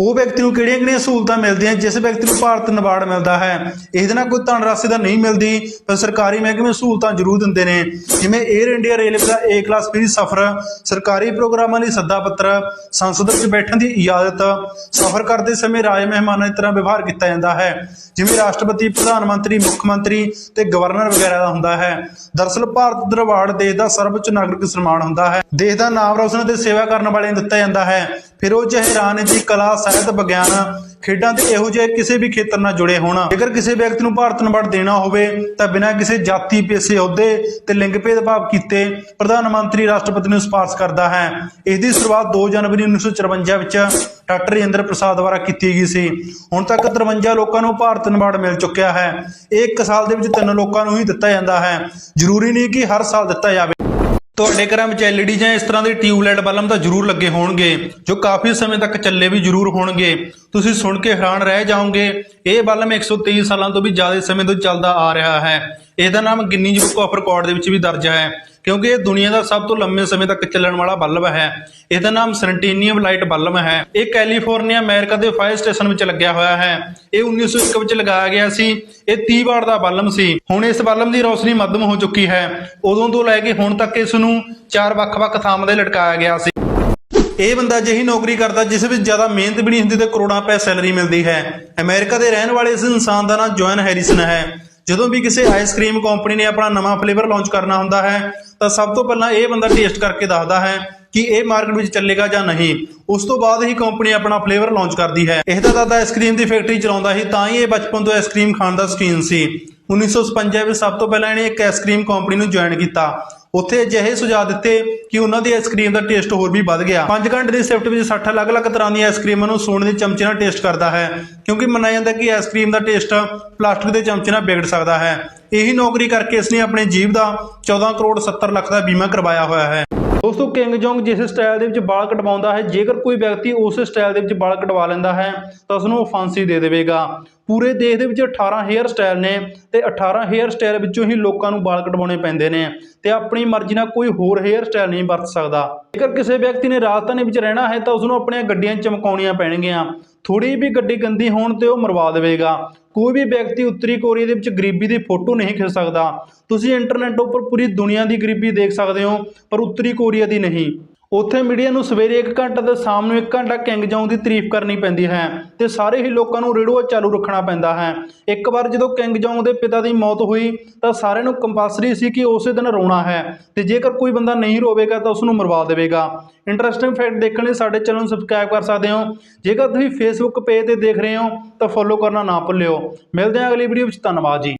ਉਹ ਵਿਅਕਤੀ ਨੂੰ ਕਿਹੜੀਆਂ-ਕਿਹੜੀਆਂ ਸਹੂਲਤਾਂ ਮਿਲਦੀਆਂ, ਜਿਸ ਵਿਅਕਤੀ ਨੂੰ ਭਾਰਤ ਨਬਾਰਡ ਮਿਲਦਾ ਹੈ? ਇਹਦੇ ਨਾਲ ਕੋਈ ਧਨ ਰਾਸ਼ੀ ਤਾਂ ਨਹੀਂ ਮਿਲਦੀ ਪਰ ਸਰਕਾਰੀ ਮਹਿਕਮੇ ਸਹੂਲਤਾਂ ਜ਼ਰੂਰ ਦਿੰਦੇ ਨੇ। ਜਿਵੇਂ 에ਅਰ ਇੰਡੀਆ ਰੇਲਵੇ ਦਾ ਏ ਕਲਾਸ ਫ੍ਰੀ ਸਫ਼ਰ, ਸਰਕਾਰੀ ਪ੍ਰੋਗਰਾਮਾਂ ਲਈ ਸੱਦਾ ਪੱਤਰ, ਸੰਸਦ ਵਿੱਚ ਬੈਠਣ ਦੀ ਇਜਾਜ਼ਤ, ਸਫ਼ਰ ਕਰਦੇ ਸਮੇਂ ਰਾਜ ਮਹਿਮਾਨਾਂ ਦੀ ਤਰ੍ਹਾਂ ਵਿਵਹਾਰ ਕੀਤਾ ਜਾਂਦਾ ਹੈ। ਜਿਵੇਂ ਰਾਸ਼ਟਰਪਤੀ, ਪ੍ਰਧਾਨ ਮੰਤਰੀ, ਮੁੱਖ ਮੰਤਰੀ ਤੇ ਗਵਰਨਰ ਵਗੈਰਾ ਦਾ ਹੁੰਦਾ ਹੈ। ਦਰਅਸਲ ਭਾਰਤ ਦਰਬਾਰ ਦੇਸ਼ ਦਾ ਸਰਵਉੱਚ ਨਾਗਰਿਕ ਸਨਮਾਨ ਹੁੰਦਾ ਹੈ। ਦੇਸ਼ ਦਾ ਨਾਮ ਰੋਸ਼ਨ ਤੇ ਸੇਵਾ ਕਰਨ ਵਾਲਿਆਂ ਨੂੰ ਦਿੱਤਾ ਜਾਂਦਾ ਹੈ। ਫਿਰ ਉਹ ਚਾਹੇ ਰਾਜਨੀਤੀ ਕਲਾ ਸਾਹਿਤ ਵਿਗਿਆਨ ਖੇਡਾਂ ਤੇ ਇਹੋ ਜਿਹੇ ਕਿਸੇ ਵੀ ਖੇਤਰ ਨਾਲ ਜੁੜੇ ਹੋਣ। ਜੇਕਰ ਕਿਸੇ ਵਿਅਕਤੀ ਨੂੰ ਭਾਰਤ ਨੰਬਰ ਦੇਣਾ ਹੋਵੇ, ਤਾਂ ਬਿਨਾਂ ਕਿਸੇ ਜਾਤੀ, ਪੇਸ਼ੇ, ਅਹੁਦੇ ਤੇ ਲਿੰਗ ਭੇਦਭਾਵ ਕੀਤੇ ਪ੍ਰਧਾਨ ਮੰਤਰੀ ਰਾਸ਼ਟਰਪਤੀ ਨੂੰ ਸਿਫਾਰਸ਼ ਕਰਦਾ ਹੈ। ਇਸ ਦੀ ਸ਼ੁਰੂਆਤ 2 ਜਨਵਰੀ 1954 ਵਿੱਚ ਡਾਕਟਰ ਰਾਜਿੰਦਰ ਪ੍ਰਸਾਦ ਦੁਆਰਾ ਕੀਤੀ ਗਈ ਸੀ। ਹੁਣ ਤੱਕ 53 ਲੋਕਾਂ ਨੂੰ ਭਾਰਤ ਨੰਬਰ ਮਿਲ ਚੁੱਕਿਆ ਹੈ। ਇਹ ਇੱਕ ਸਾਲ ਦੇ ਵਿੱਚ ਤਿੰਨ ਲੋਕਾਂ ਨੂੰ ਹੀ ਦਿੱਤਾ ਜਾਂਦਾ ਹੈ। ਜ਼ਰੂਰੀ ਨਹੀਂ ਕਿ ਹਰ ਸਾਲ ਦਿੱਤਾ ਜਾਵੇ। ਤੁਹਾਡੇ ਘਰਾਂ ਵਿੱਚ ਐਲਈਡੀ ਜਾਂ ਇਸ ਤਰ੍ਹਾਂ ਦੇ ਟਿਊਬਲਾਈਟ ਬਲਬ ਤਾਂ ਜ਼ਰੂਰ ਲੱਗੇ ਹੋਣਗੇ, ਜੋ ਕਾਫੀ ਸਮੇਂ ਤੱਕ ਚੱਲੇ ਵੀ ਜ਼ਰੂਰ ਹੋਣਗੇ। ਤੁਸੀਂ ਸੁਣ ਕੇ ਹੈਰਾਨ ਰਹਿ ਜਾਓਗੇ, ਇਹ ਬਲਬ 123 ਸਾਲਾਂ ਤੋਂ ਵੀ ਜ਼ਿਆਦਾ ਸਮੇਂ ਤੋਂ ਚੱਲਦਾ ਆ ਰਿਹਾ ਹੈ। ਇਹਦਾ ਨਾਮ ਗਿਨੀਜ਼ ਬੁੱਕ ਆਫ ਰਿਕਾਰਡ ਦੇ ਵਿੱਚ ਵੀ ਦਰਜ ਹੈ। ਕਿਉਂਕਿ ਇਹ ਦੁਨੀਆ ਦਾ ਸਭ ਤੋਂ ਲੰਮੇ ਸਮੇਂ ਤੱਕ ਚੱਲਣ ਵਾਲਾ ਬਲਬ ਹੈ। ਇਹਦਾ ਨਾਮ ਸੈਂਟੀਨੀਅਮ ਲਾਈਟ ਬਲਬ ਹੈ। ਇਹ ਕੈਲੀਫੋਰਨੀਆ, ਅਮਰੀਕਾ ਦੇ ਫਾਇਰ ਸਟੇਸ਼ਨ ਵਿੱਚ ਲੱਗਿਆ ਹੋਇਆ ਹੈ। ਇਹ 1901 ਵਿੱਚ ਲਗਾਇਆ ਗਿਆ ਸੀ। ਇਹ 30 ਵਾਟ ਦਾ ਬਲਬ ਸੀ। ਹੁਣ ਇਸ ਬਲਬ ਦੀ ਰੌਸ਼ਨੀ ਮੱਧਮ ਹੋ ਚੁੱਕੀ ਹੈ। ਉਦੋਂ ਤੋਂ ਲੈ ਕੇ ਹੁਣ ਤੱਕ ਇਸ ਨੂੰ ਚਾਰ ਵੱਖ-ਵੱਖ ਥਾਵਾਂ ਤੇ ਲਟਕਾਇਆ ਗਿਆ ਸੀ। ਇਹ ਬੰਦਾ ਜਿਹੀ ਨੌਕਰੀ ਕਰਦਾ ਜਿਸ ਵਿੱਚ ਜ਼ਿਆਦਾ ਮਿਹਨਤ ਵੀ ਨਹੀਂ ਹੁੰਦੀ ਤੇ ਕਰੋੜਾਂ ਰੁਪਏ ਸੈਲਰੀ ਮਿਲਦੀ ਹੈ। ਅਮਰੀਕਾ ਦੇ ਰਹਿਣ ਵਾਲੇ ਇਸ ਇਨਸਾਨ ਦਾ ਨਾਮ ਜੋਨ ਹੈਰਿਸਨ ਹੈ। ਜਦੋਂ ਵੀ ਕਿਸੇ ਆਈਸਕ੍ਰੀਮ ਕੰਪਨੀ ਨੇ ਆਪਣਾ ਨਵਾਂ ਫਲੇਵਰ ਲਾਂਚ ਕਰਨਾ ਹੁੰਦਾ ਹੈ ਤਾਂ ਸਭ ਤੋਂ ਪਹਿਲਾਂ ਇਹ ਬੰਦਾ ਟੇਸਟ ਕਰਕੇ ਦੱਸਦਾ ਹੈ ਕਿ ਇਹ ਮਾਰਕੀਟ ਵਿੱਚ ਚੱਲੇਗਾ ਜਾਂ ਨਹੀਂ। ਉਸ ਤੋਂ ਬਾਅਦ ਹੀ ਕੰਪਨੀ ਆਪਣਾ ਫਲੇਵਰ ਲਾਂਚ ਕਰਦੀ ਹੈ। ਇਹ ਤਾਂ ਦਾਦਾ ਆਈਸਕ੍ਰੀਮ ਦੀ ਫੈਕਟਰੀ ਚਲਾਉਂਦਾ ਸੀ, ਤਾਂ ਹੀ ਇਹ ਬਚਪਨ ਤੋਂ ਆਈਸਕ੍ਰੀਮ ਖਾਣ ਦਾ ਸ਼ੌਕੀਨ ਸੀ। 1957 ਵਿੱਚ ਸਭ ਤੋਂ ਪਹਿਲਾਂ ਇਹਨੇ ਇੱਕ ਆਈਸਕ੍ਰੀਮ ਕੰਪਨੀ ਨੂੰ ਜੁਆਇਨ ਕੀਤਾ। ਉੱਥੇ ਅਜਿਹੇ ਸੁਝਾਅ ਦਿੱਤੇ ਕਿ ਉਹਨਾਂ ਦੀ ਆਈਸਕ੍ਰੀਮ ਦਾ ਟੇਸਟ ਹੋਰ ਵੀ ਵੱਧ ਗਿਆ। 5 ਘੰਟੇ ਦੀ ਸ਼ਿਫਟ ਵਿੱਚ 60 ਅਲੱਗ-ਅਲੱਗ ਤਰ੍ਹਾਂ ਦੀਆਂ ਆਈਸਕ੍ਰੀਮਾਂ ਨੂੰ ਸੋਨੇ ਦੇ ਚਮਚੇ ਨਾਲ ਟੇਸਟ ਕਰਦਾ ਹੈ, ਕਿਉਂਕਿ ਮੰਨਿਆ ਜਾਂਦਾ ਕਿ ਆਈਸਕ੍ਰੀਮ ਦਾ ਟੇਸਟ ਪਲਾਸਟਿਕ ਦੇ ਚਮਚੇ ਨਾਲ ਵਿਗੜ ਸਕਦਾ ਹੈ। ਇਹੀ ਨੌਕਰੀ ਕਰਕੇ ਇਸ ਨੇ ਆਪਣੇ ਜੀਵ ਦਾ 14 ਕਰੋੜ 70 ਲੱਖ ਦਾ ਬੀਮਾ ਕਰਵਾਇਆ ਹੋਇਆ ਹੈ। ਦੋਸਤੋ, ਕਿੰਗ ਜੋਂਗ ਜਿਸ ਸਟਾਈਲ ਦੇ ਵਿੱਚ ਵਾਲ ਕਟਵਾਉਂਦਾ ਹੈ, ਜੇਕਰ ਕੋਈ ਵਿਅਕਤੀ ਉਸ ਸਟਾਈਲ ਦੇ ਵਿੱਚ ਵਾਲ ਕਟਵਾ ਲੈਂਦਾ ਹੈ, ਤਾਂ ਉਸ ਨੂੰ ਫਾਂਸੀ ਦੇ ਦੇਵੇਗਾ। ਪੂਰੇ ਦੇਸ਼ ਦੇ ਵਿੱਚ 18 ਹੇਅਰ ਸਟਾਈਲ ਨੇ ਤੇ 18 ਹੇਅਰ ਸਟਾਈਲ ਵਿੱਚੋਂ ਹੀ ਲੋਕਾਂ ਨੂੰ ਵਾਲ ਕਟਵਾਉਣੇ ਪੈਂਦੇ ਨੇ ਤੇ ਆਪਣੀ ਮਰਜ਼ੀ ਨਾਲ ਕੋਈ ਹੋਰ ਹੇਅਰ ਸਟਾਈਲ ਨਹੀਂ ਵਰਤ ਸਕਦਾ। ਜੇਕਰ ਕਿਸੇ ਵਿਅਕਤੀ ਨੇ ਰਾਜਧਾਨੀ ਵਿੱਚ ਰਹਿਣਾ ਹੈ, ਤਾਂ ਉਸ ਨੂੰ ਆਪਣੀਆਂ ਗੱਡੀਆਂ ਚਮਕਾਉਣੀਆਂ ਪੈਣਗੀਆਂ। ਥੋੜੀ ਵੀ ਗੱਡੀ ਗੰਦੀ ਹੋਣ ਤੇ ਉਹ ਮਰਵਾ ਦੇਵੇਗਾ। ਕੋਈ ਵੀ ਵਿਅਕਤੀ ਉੱਤਰੀ ਕੋਰੀਆ ਦੇ ਵਿੱਚ ਗਰੀਬੀ ਦੀ ਫੋਟੋ ਨਹੀਂ ਖਿੱਚ ਸਕਦਾ। ਤੁਸੀਂ ਇੰਟਰਨੈਟ ਉੱਪਰ ਪੂਰੀ ਦੁਨੀਆ ਦੀ ਗਰੀਬੀ ਦੇਖ ਸਕਦੇ ਹੋ, ਪਰ ਉੱਤਰੀ ਕੋਰੀਆ ਦੀ ਨਹੀਂ। ਉੱਥੇ ਮੀਡੀਆ ਨੂੰ ਸਵੇਰੇ 1 ਘੰਟਾ ਤੇ ਸ਼ਾਮ ਨੂੰ 1 ਘੰਟਾ ਕਿੰਗ ਜੋਂਗ ਦੀ ਤਾਰੀਫ ਕਰਨੀ ਪੈਂਦੀ ਹੈ ਤੇ ਸਾਰੇ ਹੀ ਲੋਕਾਂ ਨੂੰ ਰੇਡੀਓ ਚਾਲੂ ਰੱਖਣਾ ਪੈਂਦਾ ਹੈ। ਇੱਕ ਵਾਰ ਜਦੋਂ ਕਿੰਗ ਜੋਂਗ ਦੇ ਪਿਤਾ ਦੀ ਮੌਤ ਹੋਈ ਤਾਂ ਸਾਰਿਆਂ ਨੂੰ ਕੰਪਲਸਰੀ ਸੀ ਕਿ ਉਸੇ ਦਿਨ ਰੋਣਾ ਹੈ ਤੇ ਜੇਕਰ ਕੋਈ ਬੰਦਾ ਨਹੀਂ ਰੋਵੇਗਾ ਤਾਂ ਉਸ ਨੂੰ ਮਰਵਾ ਦੇਵੇਗਾ। ਇੰਟਰਸਟਿੰਗ ਫੈਕਟ ਦੇਖਣ ਲਈ ਸਾਡੇ ਚੈਨਲ ਨੂੰ ਸਬਸਕ੍ਰਾਈਬ ਕਰ ਸਕਦੇ ਹੋ। ਜੇਕਰ ਤੁਸੀਂ ਫੇਸਬੁੱਕ ਪੇਜ ਤੇ ਦੇਖ ਰਹੇ ਹੋ ਤਾਂ ਫੋਲੋ ਕਰਨਾ ਨਾ ਭੁੱਲਿਓ। ਮਿਲਦੇ ਹਾਂ ਅਗਲੀ ਵੀਡੀਓ ਵਿੱਚ। ਧੰਨਵਾਦ ਜੀ।